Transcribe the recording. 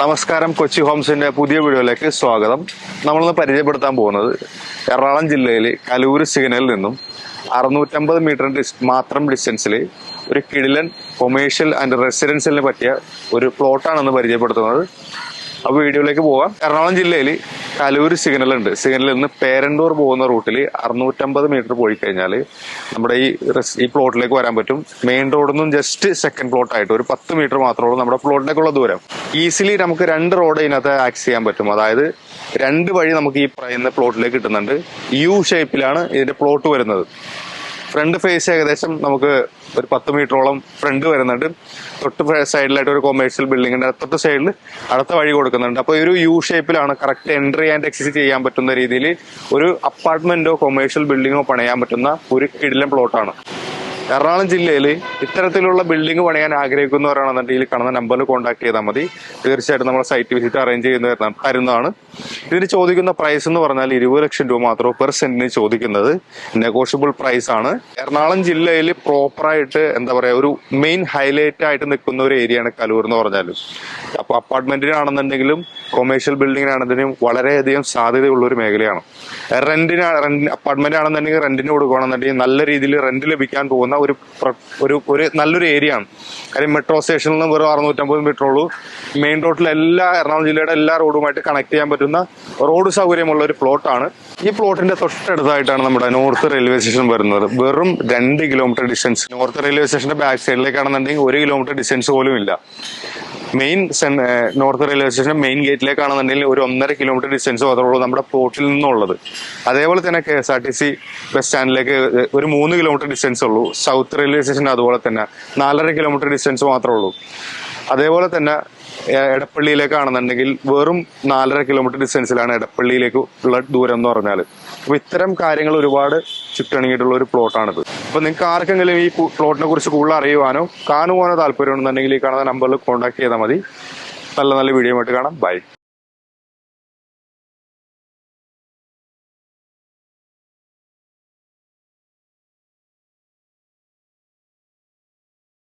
നമസ്കാരം കൊച്ചി ഹോംസിന്റെ പുതിയ വീഡിയോയിലേക്ക് സ്വാഗതം. നമ്മളിന്ന് പരിചയപ്പെടുത്താൻ പോകുന്നത് എറണാകുളം ജില്ലയിലെ കലൂർ സിഗ്നലിൽ നിന്നും അറുന്നൂറ്റമ്പത് മീറ്റർ മാത്രം ഡിസ്റ്റൻസിൽ ഒരു കിടിലൻ കൊമേഴ്ഷ്യൽ ആൻഡ് റെസിഡൻഷ്യലിന് പറ്റിയ ഒരു പ്ലോട്ടാണെന്ന് പരിചയപ്പെടുത്തുന്നത്. അപ്പോൾ വീഡിയോയിലേക്ക് പോകാം. എറണാകുളം ജില്ലയിൽ കലൂർ സിഗ്നൽ ഉണ്ട് സിഗ്നലിൽ നിന്ന് പേരണ്ടൂർ പോകുന്ന റൂട്ടിൽ അറുന്നൂറ്റമ്പത് മീറ്റർ പോയി കഴിഞ്ഞാൽ നമ്മുടെ ഈ ഈ പ്ലോട്ടിലേക്ക് വരാൻ പറ്റും. മെയിൻ റോഡിൽ നിന്നും ജസ്റ്റ് സെക്കൻഡ് പ്ലോട്ടായിട്ട് ഒരു പത്ത് മീറ്റർ മാത്രമേ ഉള്ളൂ നമ്മുടെ പ്ലോട്ടിലേക്കുള്ള ദൂരം. ഈസിലി നമുക്ക് രണ്ട് റോഡ് ഇതിനകത്ത് ആക്സ് ചെയ്യാൻ പറ്റും. അതായത് രണ്ട് വഴി നമുക്ക് ഈ പറയുന്ന പ്ലോട്ടിലേക്ക് കിട്ടുന്നുണ്ട്. യു ഷേപ്പിലാണ് ഇതിന്റെ പ്ലോട്ട് വരുന്നത്. ഫ്രണ്ട് ഫേസ് ഏകദേശം നമുക്ക് ഒരു പത്ത് മീറ്ററോളം ഫ്രണ്ട് വരുന്നുണ്ട്. തൊട്ട് സൈഡിലായിട്ട് ഒരു കൊമേഴ്ഷ്യൽ ഉണ്ട്. തൊട്ട് സൈഡിൽ അടുത്ത വഴി കൊടുക്കുന്നുണ്ട്. അപ്പോൾ ഒരു യു ഷേപ്പിലാണ് കറക്റ്റ് എൻട്രി ആൻഡ് എക്സിറ്റ് ചെയ്യാൻ പറ്റുന്ന രീതിയിൽ ഒരു അപ്പാർട്ട്മെന്റോ കൊമേഴ്സ്യൽ ബിൽഡിങ്ങോ പണിയാൻ പറ്റുന്ന ഒരു കിടിലം പ്ലോട്ടാണ് എറണാകുളം ജില്ലയിൽ ഇത്തരത്തിലുള്ള ബിൽഡിംഗ് പണിയാൻ ആഗ്രഹിക്കുന്നവരാണെന്നുണ്ടെങ്കിൽ കാണുന്ന നമ്പറിൽ കോൺടാക്ട് ചെയ്താൽ മതി. തീർച്ചയായിട്ടും നമ്മൾ സൈറ്റ് വിസിറ്റ് അറേഞ്ച് ചെയ്യുന്ന തരുന്നതാണ്. ഇതിന് ചോദിക്കുന്ന പ്രൈസ് എന്ന് പറഞ്ഞാൽ ഇരുപത് ലക്ഷം രൂപ മാത്രം പെർ സെന്റിന് ചോദിക്കുന്നത്. നെഗോഷ്യബിൾ പ്രൈസ് ആണ്. എറണാകുളം ജില്ലയിൽ പ്രോപ്പറായിട്ട് എന്താ പറയുക ഒരു മെയിൻ ഹൈലൈറ്റ് ആയിട്ട് നിൽക്കുന്ന ഒരു ഏരിയയാണ് കലൂർ എന്ന് പറഞ്ഞാൽ അപ്പൊ അപ്പാർട്ട്മെന്റിനാണെന്നുണ്ടെങ്കിലും കൊമേഴ്ഷ്യൽ ബിൽഡിങ്ങിനാണെന്നുണ്ടെങ്കിലും വളരെയധികം സാധ്യതയുള്ള ഒരു മേഖലയാണ്. റെന്റിന് റെന്റ് അപ്പാർട്ട്മെന്റ് ആണെന്നുണ്ടെങ്കിൽ റെന്റിന് കൊടുക്കുകയാണെന്നുണ്ടെങ്കിൽ നല്ല രീതിയിൽ റെന്റ് ലഭിക്കാൻ പോകുന്ന ഒരു ഒരു ഒരു നല്ലൊരു ഏരിയ ആണ്. കാര്യം മെട്രോ സ്റ്റേഷനിൽ നിന്ന് വെറും അറുന്നൂറ്റമ്പത് മീറ്റർ ഉള്ളൂ. മെയിൻ റോഡിലെ എല്ലാ എറണാകുളം ജില്ലയുടെ എല്ലാ റോഡുമായിട്ട് കണക്ട് ചെയ്യാൻ പറ്റുന്ന റോഡ് സൗകര്യമുള്ള ഒരു പ്ലോട്ടാണ് ഈ പ്ലോട്ടിന്റെ തൊട്ടടുത്തായിട്ടാണ് നമ്മുടെ നോർത്ത് റെയിൽവേ സ്റ്റേഷൻ വരുന്നത്. വെറും രണ്ട് കിലോമീറ്റർ ഡിസ്റ്റൻസ് നോർത്ത് റെയിൽവേ സ്റ്റേഷന്റെ ബാക്ക് സൈഡിലേക്കാണെന്നുണ്ടെങ്കിൽ ഒരു കിലോമീറ്റർ ഡിസ്റ്റൻസ് പോലും ഇല്ല. Main north railway station main ഗേറ്റിലേക്കാണെന്നുണ്ടെങ്കിൽ ഒരു ഒന്നര കിലോമീറ്റർ ഡിസ്റ്റൻസ് മാത്രമേ ഉള്ളൂ നമ്മുടെ പോർട്ടിൽ നിന്നുള്ളത്. അതേപോലെ തന്നെ K S R T C bus സ്റ്റാൻഡിലേക്ക് ഒരു മൂന്ന് കിലോമീറ്റർ ഡിസ്റ്റൻസ് ഉള്ളൂ. സൗത്ത് റെയിൽവേ സ്റ്റേഷൻ അതുപോലെ തന്നെ നാലര കിലോമീറ്റർ ഡിസ്റ്റൻസ് മാത്രമേ ഉള്ളൂ അതേപോലെ തന്നെ എടപ്പള്ളിയിലേക്കാണെന്നുണ്ടെങ്കിൽ വെറും നാലര കിലോമീറ്റർ ഡിസ്റ്റൻസിലാണ് എടപ്പള്ളിയിലേക്ക് ഉള്ള ദൂരം എന്ന് പറഞ്ഞാൽ അപ്പൊ ഇത്തരം കാര്യങ്ങൾ ഒരുപാട് ചുറ്റണങ്ങിയിട്ടുള്ള ഒരു പ്ലോട്ടാണിത് അപ്പൊ നിങ്ങൾക്ക് ആർക്കെങ്കിലും ഈ പ്ലോട്ടിനെ കുറിച്ച് കൂടുതൽ അറിയുവാനോ കാണുവാനോ താല്പര്യമുണ്ടെന്നുണ്ടെങ്കിൽ ഈ കാണുന്ന നമ്പറിൽ കോൺടാക്ട് ചെയ്താൽ മതി. നല്ല നല്ല വീഡിയോ ആയിട്ട് കാണാം. ബൈ